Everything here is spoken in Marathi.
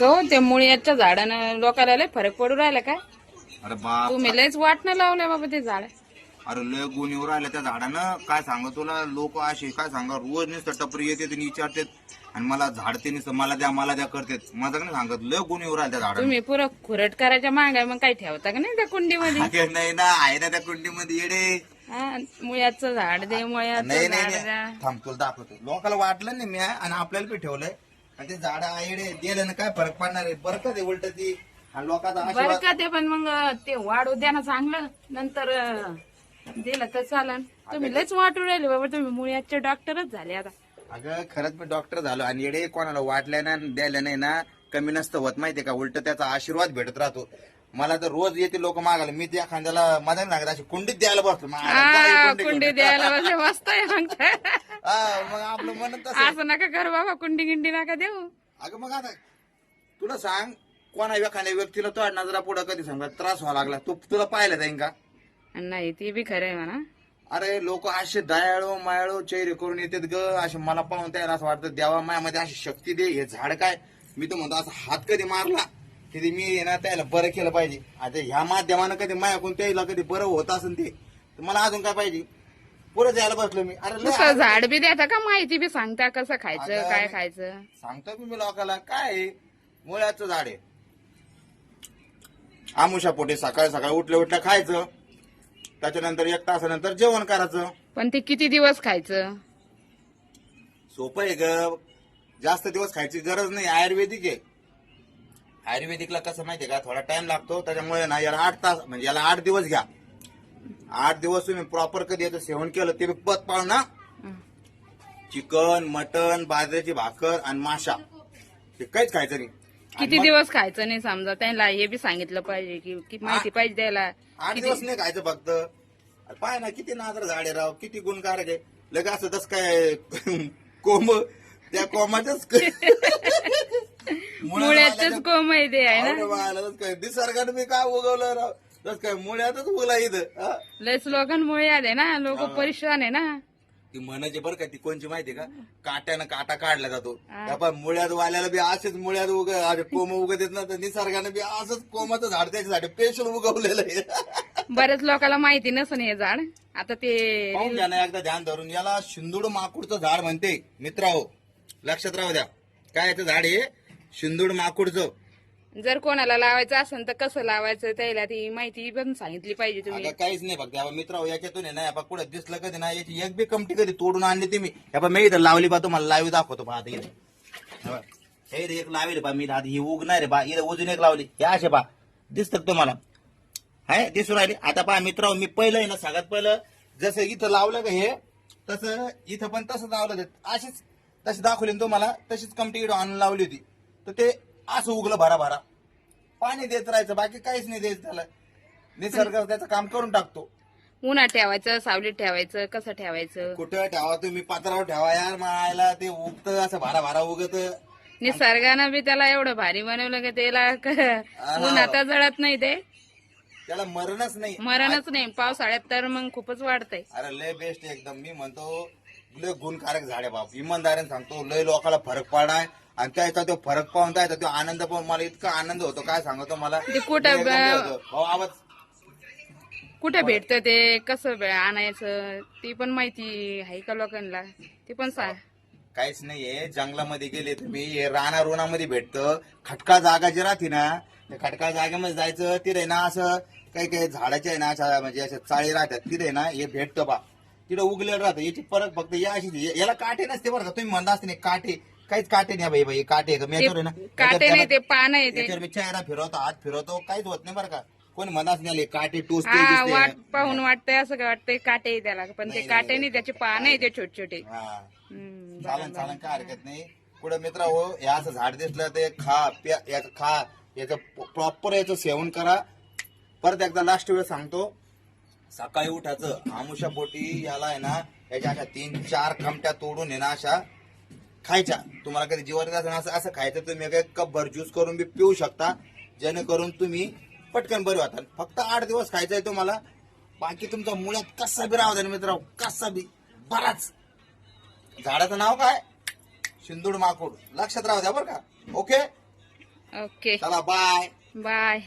हो त्या मुळ्याच्या झाडानं लोकांना लय फरक पडू राहिला काय? अरे बाप तुम्ही लयच वाटणं लावलंय बाबा ते झाड. अरे लय गुण येऊ राहिल्या त्या झाडानं. काय सांग तुला? लोक असे काय सांगा रोज नुसतं टपरी येते आणि विचारतात. आणि मला झाडते नुसतं मला द्या मला द्या करतात. माझं नाही सांगत लय गुण येऊ राहिल्या त्या झाडानं. तुम्ही पुरं खुरट करायच्या मागाय मग काही ठेवता का नाही त्या कुंडीमध्ये? अगं नाही ना आहे ना त्या कुंडीमध्ये येडे हा, मुळ्याचं झाड दे मुळ्याचं नाही नाही झाड नाही. द्या. थांब तुला दाखवतो. लोकांना वाटलं नाही मी आणि आपल्याला बी ठेवलंय. आणि ते झाड येडे दिलं ना काय फरक पडणार आहे? बरं का ते उलट ती? आणि लोकांचा बरं आशीर्वाद का ते पण मग ते वाढू द्या ना चांगलं. नंतर अं, दिलं तर चालन. तुम्ही लयच वाटू राहिले बाबा तुम्ही मुळ्याचे डॉक्टरच झाले आता. अगं खरंच मी डॉक्टर झालो आणि येडे कोणाला वाटल्या ना द्यायला नाही ना कमी नसतं होत माहितीये का? उलट त्याचा आशीर्वाद भेटत राहतो. मला तर रोज येते लोक मागायला. मी त्या खांद्याला माझा नाही लागत अशी कुंडीत द्यायला बसलो. मग हा, काय कुंडी कुंडी. घेऊन? द्यायला बसले मस्त आहे मग. हा, आपलं म्हणत तसं. असं नका कर बाबा कुंडी गिंडी नका देऊ. अगं मग आता तुला सांग कोणा एखाद्या व्यक्तीला तो नजरा पुढे कधी समजा त्रास व्हावा लागला. तू तुला पाहिलं जाईन का? नाही ती बी खरं आहे म्हणा. अरे लोक असे दयाळू मायाळू चेहरे करून येतात ग. असे मला पाहून त्याला असं वाटतं देवा मायामध्ये अशी शक्ती दे हे झाड काय? मी तर म्हणतो असं हात कधी मारला. कधी मी आहे ना त्याला बरं केलं पाहिजे. आता ह्या माध्यमानं कधी मायाकून त्याला कधी बरं होत असेल ते तर मला अजून काय पाहिजे? पुढे जायला बसलो मी. अरे लय नुसतं झाड बी देता का माहिती बी? सांगता कसं खायचं काय खायचं? सांगतो मी लोकांना काय आहे? मुळ्याचं झाड आहे. आमुषा पोटे सकाळी सकाळी उठल्या उठल्या खायचं. त्याच्यानंतर एक तासानंतर जेवण करायचं. पण ते किती दिवस खायचं? सोपं आहे ग. जास्त दिवस खायची गरज नाही. आयुर्वेदिक आहे. आयुर्वेदिकला कसं माहितीये का? थोडा टाइम लागतो त्याच्यामुळे ना याला आठ तास म्हणजे याला आठ दिवस घ्या. आठ दिवस तुम्ही प्रॉपर कधी याचं सेवन केलं ते पत पाळ ना. चिकन मटन बाजरीची भाकर आणि माशा. हे काहीच खायचं नाही. किती दिवस खायचं नाही समजा? त्यांना हे बी सांगितलं पाहिजे की की माहिती पाहिजे द्यायला आठ दिवस नाही खायचं फक्त. अरे पाय ना किती नादर झाडे राव किती गुणकारक आहे. लगे असं तस काय कोंब त्या कोंबाच्याच मुळ्यातच कोम आहे ना? काय निसर्गाने मी काय उगवलं राव? तस काय मुळ्यातच उगला इथं हा? लयच लोकांमुळे आले ना लोक परेशान आहे ना? ती म्हणायची बरं का ती कोणची माहिती का? काट्यानं काटा काढला जातो. हा. त्या पण मुळ्यात वाल्याला बी असेच मुळ्यात उग कोंब उगत येत ना तर निसर्गाने बी असंच कोमाचं झाड त्याच्यासाठी स्पेशल उगवलेलं आहे. बऱ्याच लोकांना माहिती नसून हे झाड. आता ते पाहून घ्या ना एकदा ध्यान धरून. याला शिंदूड माकुडचं झाड म्हणते. मित्रा हो लक्षात राहू द्या. काय याचं झाड आहे शिंदूड माकुडचं. जर कोणाला लावायचं असेल तर कसं लावायचं त्याला ती माहिती पण सांगितली पाहिजे तुम्ही. आता काहीच नाही फक्त या मित्र याच्यातून आहे ना या कुठे दिसलं कधी ना याची एक बी कमटी कधी तोडून आणली ती मी. या बा मी इथं लावली बा तुम्हाला लाईव्ह दाखवतो बा आता इथे. हे बघ. हे रे एक लावली बा मी इथं आता ही उगणार आहे बा इथं अजून एक लावली. हे असे बा दिसत तुम्हाला? हाय दिसून राहिले? आता पहा मित्र मी पहिलं आहे ना सगळ्यात पहिलं जसं इथं लावलं का हे तसं इथं पण तसं लावलं ते अशीच तशी दाखवली ना तुम्हाला तशीच कमटी इकडं आणून लावली होती. तर ते असं उगलं भरा भरा. पाणी देत राहायचं बाकी काहीच नाही द्यायचं त्याला निसर्ग त्याचं काम करून टाकतो. उन्हात ठेवायचं सावलीत ठेवायचं कसं ठेवायचं? कुठं ठेवा तुम्ही? पात्रावर ठेवा यार मायला ते उगत असं भारा भारा उगत. निसर्गानं बी त्याला एवढं भारी बनवलं की त्याला क- उन्हात जळत नाही ते. त्याला मरणच नाही. मरणच नाही. पावसाळ्यात तर मग खूपच वाढतंय. अरे लय बेस्ट एकदम. मी म्हणतो लय गुणकारक झाड आहे बाप. इमानदारीने सांगतो लय लोकांना फरक पडाय आणि त्याचा तो फरक पाहून त्याचा तो आनंद पाहून मला इतका आनंद होतो. काय सांगतो मला? ते कुठं लय एकदम होतं. भाऊ आवाज. कुठे भेटतं ते? कसं आणायचं? ती पण माहिती आहे का लोकांना? ते पण सांग. काहीच नाहीये. जंगलामध्ये गेले तुम्ही हे राणा रोणामध्ये भेटतं. खटका जागा जी राहते ना त्या खटका जागेमध्ये जायचं तिथे ना असं काही काही झाडाच्या आहे ना अशा म्हणजे अशा चाळी राहतात. तिथे ना हे भेटतं बा. तिथे उगलेलं राहतं. याची परत फक्त या अशी याला काटे नसते बरं का? तुम्ही म्हणता असते नाही काटे. काहीच काटे नाही बाई बाई. काटे आहे का? मी याच्यावर आहे ना. काटे नाही ते पान आहे ते. याच्यावर मी चेहरा फिरवतो हात फिरवतो काहीच होत नाही बरं का. कोणी म्हणत नाही काटे टोचते हा वाट पाहून वाटतंय असं काय वाटतंय काटे आहे त्याला. पण ते काटे नाही. नाही त्याचे पान आहे ते छोटे छोटे हा. हम्म, चालन चालन काय हरकत नाही. पुढे मित्र हो हे असं झाड दिसलं ते खा प्या याचं खा याचं प्रॉपर याचं सेवन करा. परत एकदा लास्ट वेळ सांगतो. सकाळी उठायचं. आमुषा पोटी याला आहे ना याच्या अशा तीन चार कमट्या तोडून आहे ना अशा खायच्या. तुम्हाला कधी असेल असं असं खायचं तुम्ही एक कप भर ज्यूस करून बी पिऊ शकता. जेणेकरून तुम्ही पटकन बरे होता फक्त आठ दिवस खायचं आहे तुम्हाला. बाकी तुमचा मुळात कसा बी राहू द्या मित्र कसा बी. बराच. झाडाचं नाव काय? शिंदूड माकूड. लक्षात राहू द्या बरं का. ओके? ओके. चला बाय बाय